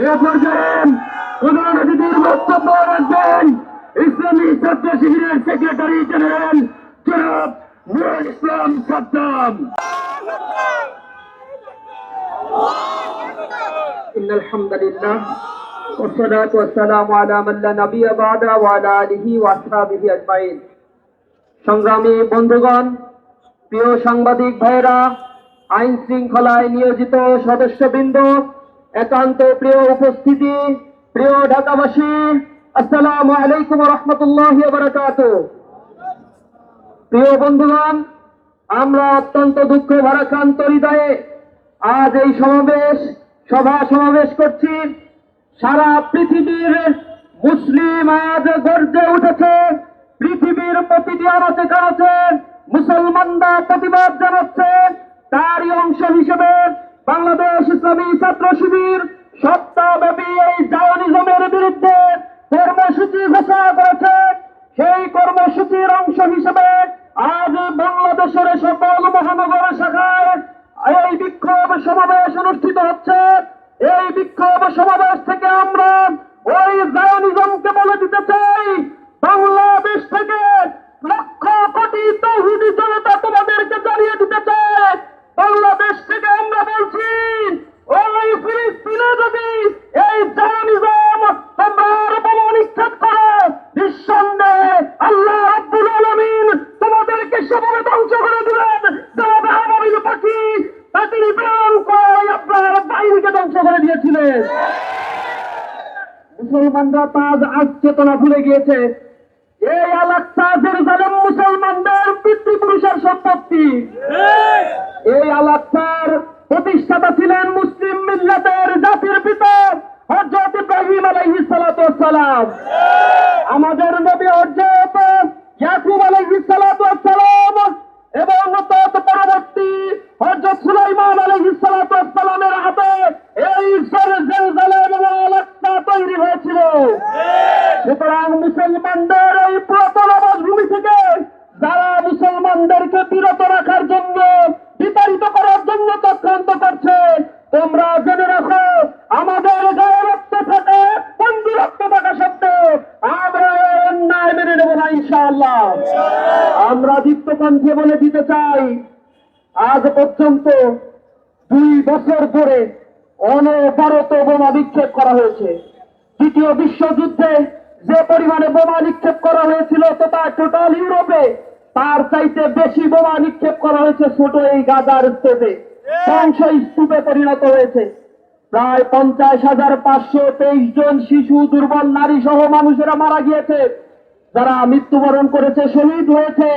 এ পর্যায়ে প্রধান অতিথির বক্তব্য রাখবেন ইসলামী ছাত্র শিবিরের সেক্রেটারি জেনারেল জনাব নুরুল ইসলাম সাদ্দাম إن الحمد لله والصلاة والسلام على من لا نبي بعد وعلى آله وأصحابه أجمعين সংগ্রামী বন্ধুগণ প্রিয় সাংবাদিক ভাইরা আইন শৃঙ্খলায় নিয়োজিত সদস্যবৃন্দ একান্ত প্রিয় উপস্থিতি, প্রিয় ঢাকাবাসী, আসসালামু আলাইকুম রহমতুল্লাহ বারাকাত প্রিয় বন্ধুগণ, আমরা অত্যন্ত দুঃখ ভারাক্রান্ত হৃদয়ে আজ এই সমাবেশ, সভা সমাবেশ করছি। সারা পৃথিবীর মুসলিম আজ গর্জে উঠেছে, পৃথিবীর প্রতিটি আনাচে কানাচে মুসলমানরা প্রতিবাদ জানাচ্ছে, তারই অংশ হিসেবে বাংলাদেশ ইসলামী ছাত্র শিবির সপ্তাহব্যাপী এই জায়নিজমের বিরুদ্ধে কর্মসূচি ঘোষণা করেছে। সেই কর্মসূচির অংশ হিসেবে আজ বাংলাদেশের সকল মহানগর শাখায় এই বিক্ষোভ সমাবেশ অনুষ্ঠিত হচ্ছে। এই বিক্ষোভ সমাবেশ থেকে আমরা ওই জায়নিজমকে বলে দিতে চাই, বাংলাদেশ থেকে লক্ষ কোটি তৌহিদি জনতা তোমাদেরকে জানিয়ে দিতে চায় বাংলাদেশ থেকে আমরা বলছি, ওই ফিলিস্তিনে যদি এই নিঃসন্দেহে আল্লাহ আব্দুল আলমিন তোমাদেরকে ধ্বংস করে দিলেন যারা পাখি তাকে প্রাণ করে আপনার বাহিনীকে ধ্বংস করে দিয়েছিলেন। মুসলমানরা তাজ আজ চেতনা ভুলে গিয়েছে। এই আলাক্সা জেরুজালেম মুসলমানদের পিতৃপুরুষের সম্পত্তি। এই আলাক্সার প্রতিষ্ঠাতা ছিলেন মুসলিম মিল্লাতের জাতির পিতা হজরত ইব্রাহিম আলাইহিস সালাতু সালাম। আমাদের নবী হজরত ইয়াকুব আলাইহিস সালাতু সালাম এবং তৎ পরবর্তী হজরত সুলাইমান আলাইহিস সালাতু সালামের হাতে এই জেরুজালেম এবং আলাক্সা তৈরি হয়েছিল। সুতরাং মুসলমানদের এই পুরাতন আবাসভূমি থেকে যারা মুসলমানদেরকে বিরত রাখার জন্য বিতাড়িত করার জন্য চক্রান্ত করছে তোমরা জেনে রাখো আমাদের গায়ে রক্ত থাকে বন্ধু রক্ত থাকা সত্ত্বেও আমরা এই অন্যায় মেনে নেব না ইনশাআল্লাহ আমরা দীপ্ত কণ্ঠে বলে দিতে চাই। আজ পর্যন্ত দুই বছর ধরে অনবরত বোমা বিক্ষেপ করা হয়েছে। দ্বিতীয় বিশ্বযুদ্ধে যে পরিমাণে বোমা নিক্ষেপ করা হয়েছিল তথা টোটাল ইউরোপে, তার চাইতে বেশি বোমা নিক্ষেপ করা হয়েছে ছোট এই গাজার স্তূপে ধ্বংস স্তূপে পরিণত হয়েছে। প্রায় পঞ্চাশ হাজার পাঁচশো তেইশ জন শিশু, দুর্বল নারী সহ মানুষেরা মারা গিয়েছে। যারা মৃত্যুবরণ করেছে, শহীদ হয়েছে।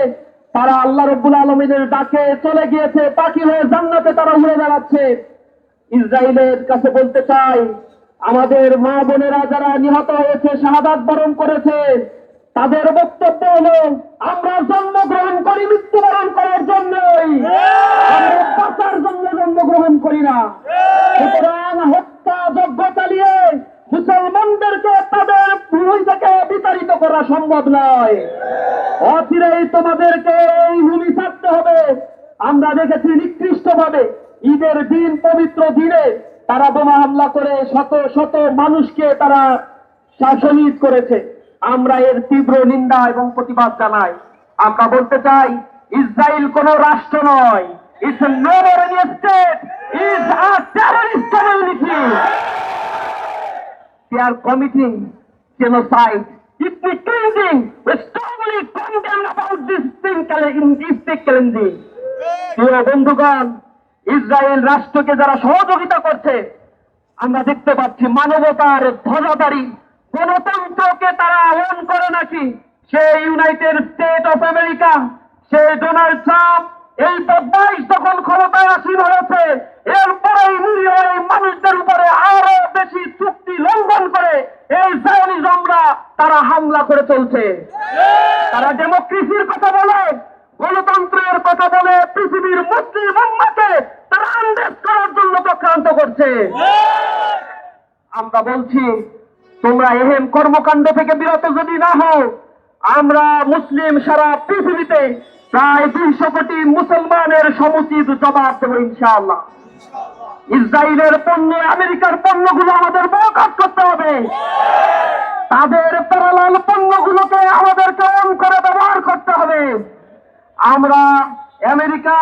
তারা আল্লাহ রব্বুল আলমিনের ডাকে চলে গিয়েছে পাখি হয়ে জান্নাতে তারা উড়ে বেড়াচ্ছে। ইসরায়েলের কাছে বলতে চাই, আমাদের মা বোনেরা যারা নিহত হয়েছে, শাহাদাত বরণ করেছে, তাদের বক্তব্য হলো, আমরা জন্মগ্রহণ করি, মৃত্যুবরণ করার জন্যই। বাঁচার জন্য জন্মগ্রহণ করি না। সুতরাং হত্যা, যজ্ঞ চালিয়ে মুসলমানদেরকে তাদের ভূমি থেকে বিতাড়িত করা সম্ভব নয়। অচিরেই তোমাদেরকে এই ভূমি ছাড়তে হবে। আমরা দেখেছি নিকৃষ্ট ভাবে ঈদের দিন, পবিত্র দিনে তারা বোমা হামলা করে শত শত মানুষকে তারা শহীদ করেছে। আমরা এর তীব্র নিন্দা এবং প্রতিবাদ জানাই। আমরা বলতে চাই ইসরায়েল কোন রাষ্ট্র নয়। Not state is a terrorist genocide. If we cleansing, we strongly condemn about this thing, in this thing cleansing. প্রিয় বন্ধুগণ ইসরায়েল রাষ্ট্রকে যারা সহযোগিতা করছে আমরা দেখতে পাচ্ছি মানবতার ধ্বজাধারী গণতন্ত্রকে তারা আহ্বান করে নাকি সে ইউনাইটেড স্টেট অফ আমেরিকা সে ডোনাল্ড ট্রাম্প এই বাইশ যখন ক্ষমতায় আসীন হয়েছে এরপরেই নিরীহ এই মানুষদের উপরে আরও বেশি চুক্তি লঙ্ঘন করে এই জায়নিজমরা তারা হামলা করে চলছে। তারা ডেমোক্রেসির কথা বলে, গণতন্ত্রের কথা বলে, পৃথিবীর মুসলিম উম্মাকে তারা আন্দেশ করার জন্য চক্রান্ত করছে। আমরা বলছি, তোমরা এহেম কর্মকাণ্ড থেকে বিরত যদি না হও, আমরা মুসলিম সারা পৃথিবীতে প্রায় দুইশো কোটি মুসলমানের সমুচিত জবাব দেবো ইনশাআল্লাহ। ইসরায়েলের পণ্য, আমেরিকার পণ্যগুলো আমাদের বয়কট করতে হবে। তাদের প্যারালাল পণ্যগুলোকে আমাদেরকে অন করে ব্যবহার করতে হবে। আমরা আমেরিকা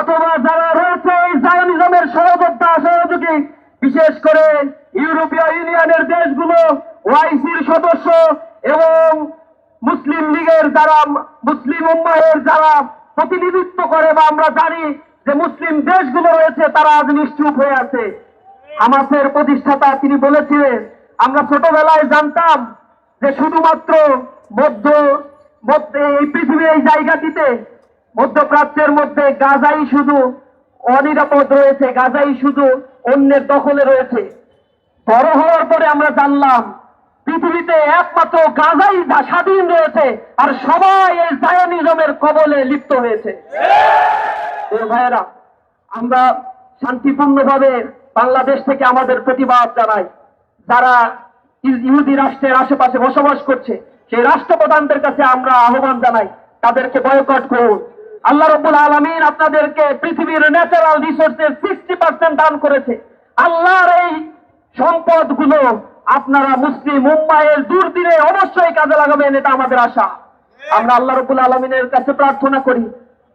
অথবা যারা রয়েছে এই জায়নিজমের সহযোদ্ধা, সহযোগী, বিশেষ করে ইউরোপীয় ইউনিয়নের দেশগুলো ওআইসির সদস্য এবং মুসলিম লীগের যারা, মুসলিম উম্মাহের যারা প্রতিনিধিত্ব করে বা আমরা জানি যে মুসলিম দেশগুলো রয়েছে, তারা আজ নিশ্চুপ হয়ে আছে। হামাসের প্রতিষ্ঠাতা তিনি বলেছিলেন আমরা ছোটবেলায় জানতাম যে শুধুমাত্র মধ্য এই পৃথিবীর এই জায়গাটিতে মধ্যপ্রাচ্যের মধ্যে গাজাই শুধু অনিরাপদ রয়েছে, গাজাই শুধু অন্যের দখলে রয়েছে। বড় হওয়ার পরে আমরা জানলাম, পৃথিবীতে একমাত্র গাজাই স্বাধীন রয়েছে আর সবাই এই জায়নিজমের কবলে লিপ্ত হয়েছে। ভাইয়েরা, আমরা শান্তিপূর্ণভাবে বাংলাদেশ থেকে আমাদের প্রতিবাদ জানাই। যারা ইস- ইহুদি রাষ্ট্রের আশেপাশে বসবাস করছে সেই রাষ্ট্রপ্রধানদের কাছে আমরা আহ্বান জানাই তাদেরকে বয়কট করুন আল্লাহ রব্বুল আলমিন আপনাদেরকে পৃথিবীর ন্যাচারাল রিসোর্সের সিক্সটি পার্সেন্ট দান করেছে আল্লাহর এই সম্পদগুলো আপনারা মুসলিম মুম্বাইয়ের দুর্দিনে অবশ্যই কাজে লাগাবেন এটা আমাদের আশা আমরা আল্লাহ রব্বুল আলমিনের কাছে প্রার্থনা করি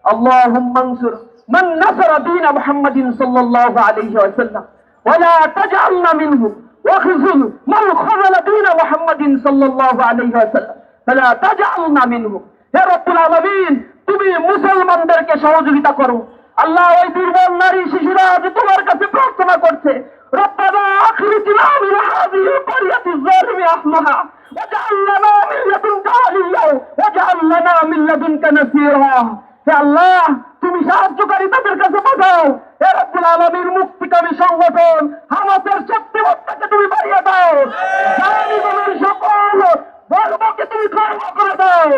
اللهم انصر من نصر دين محمد صلى الله عليه وسلم ولا تجعلنا منهم واخذل من خذل دين محمد صلى الله عليه وسلم فلا تجعلنا منهم হে রব্বুল আলামিন তুমি মুসলমানদেরকে সহযোগিতা করো আল্লাহ ওই দুর্বল নারী শিশুরা আজ তোমার কাছে প্রার্থনা করছে রব্বানা আখরিজনা মিন হাযিহি القرية الظالم أهلها واجعل لنا من لدنك وليا واجعل لنا من لدنك نصيرا হে আল্লাহ তুমি সাহায্যকারী তাদের কাছে পাঠাও তুমি কর্ম করে দাও।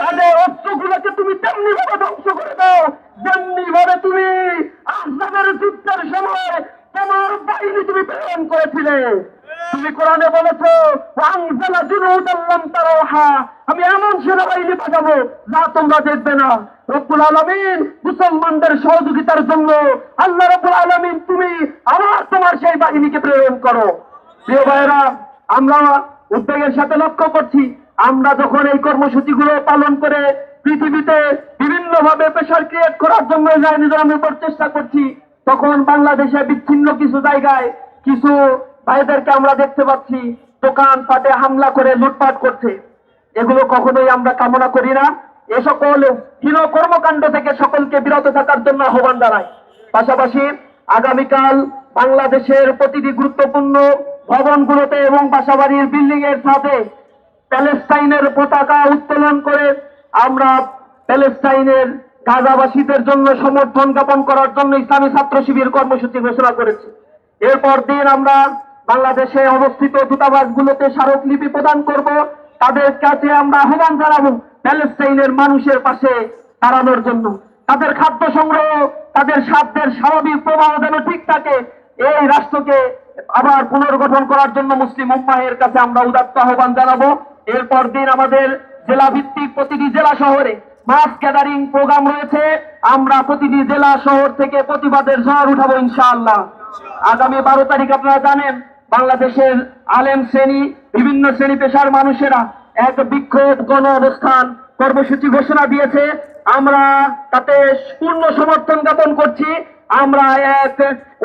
তাদের অস্ত্রগুলোকে তুমি তেমনি ভাবে ধ্বংস করে দাও। যেমনি ভাবে তুমি আজমের যুদ্ধের সময় তোমার বাহিনী তুমি প্রেরণ করেছিলে। তুমি কোরআনে বলেছ আনজালা জুনুদাল্লাম তারাহা আমি এমন সেনাবাহিনী পাঠাবো যা তোমরা দেখবে না। রব্বুল আলমিন মুসলমানদের সহযোগিতার জন্য আল্লাহ রব্বুল আলমিন তুমি আবার তোমার সেই বাহিনীকে প্রেরণ করো। প্রিয় ভাইয়েরা, আমরা উদ্বেগের সাথে লক্ষ্য করছি। আমরা যখন এই কর্মসূচিগুলো পালন করে পৃথিবীতে বিভিন্ন ভাবে প্রেশার ক্রিয়েট করার জন্য জায়নিজমের উপর চেষ্টা করছি, তখন বাংলাদেশে বিচ্ছিন্ন কিছু জায়গায় কিছু ভাইদেরকে আমরা দেখতে পাচ্ছি দোকান পাটে হামলা করে লুটপাট করছে। এগুলো কখনোই আমরা কামনা করি না। এ সকল হীন কর্মকাণ্ড থেকে সকলকে বিরত থাকার জন্য আহ্বান জানাই। পাশাপাশি আগামীকাল বাংলাদেশের প্রতিটি গুরুত্বপূর্ণ ভবনগুলোতে এবং বাসাবাড়ির বিল্ডিং এর সাথে প্যালেস্টাইনের পতাকা উত্তোলন করে আমরা প্যালেস্টাইনের গাজাবাসীদের জন্য সমর্থন জ্ঞাপন করার জন্য ইসলামী ছাত্র শিবির কর্মসূচি ঘোষণা করেছি। এরপর দিন আমরা বাংলাদেশে অবস্থিত দূতাবাসগুলোতে স্মারকলিপি প্রদান করব। তাদের কাছে আমরা আহ্বান জানাব প্যালেস্টাইনের মানুষের পাশে দাঁড়ানোর জন্য। তাদের খাদ্য সংগ্রহ, তাদের স্বার্থের স্বাভাবিক প্রবাহ যেন ঠিক থাকে, এই রাষ্ট্রকে আবার পুনর্গঠন করার জন্য মুসলিম উম্মাহের কাছে আমরা উদাত্ত আহ্বান জানাব। এরপর দিন আমাদের জেলা ভিত্তিক প্রতিটি জেলা শহরে মাস গ্যাদারিং প্রোগ্রাম রয়েছে। আমরা প্রতিটি জেলা শহর থেকে প্রতিবাদের ঝড় উঠাবো ইনশাআল্লাহ। আগামী বারো তারিখ আপনারা জানেন, বাংলাদেশের আলেম শ্রেণি, বিভিন্ন শ্রেণি পেশার মানুষেরা এক বিক্ষোভ গণ অবস্থান কর্মসূচি ঘোষণা দিয়েছে। আমরা তাতে পূর্ণ সমর্থন জ্ঞাপন করছি। আমরা এক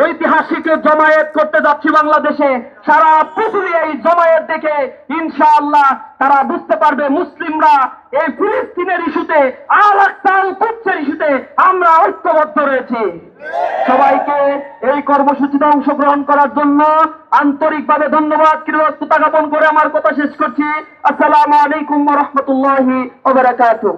ঐতিহাসিক জমায়েত করতে যাচ্ছি বাংলাদেশে। সারা পৃথিবী এই জমায়েত দেখে ইনশাআল্লাহ তারা বুঝতে পারবে মুসলিমরা এই ফিলিস্তিনের ইস্যুতে আর একটাল কুচ্ছের ইস্যুতে আমরা ঐক্যবদ্ধ রয়েছি। সবাইকে এই কর্মসূচিতে অংশগ্রহণ করার জন্য আন্তরিকভাবে ধন্যবাদ। কৃতজ্ঞতা জ্ঞাপন করে আমার কথা শেষ করছি। আসসালামু আলাইকুম রহমতুল্লাহি ওবারাকাতুহ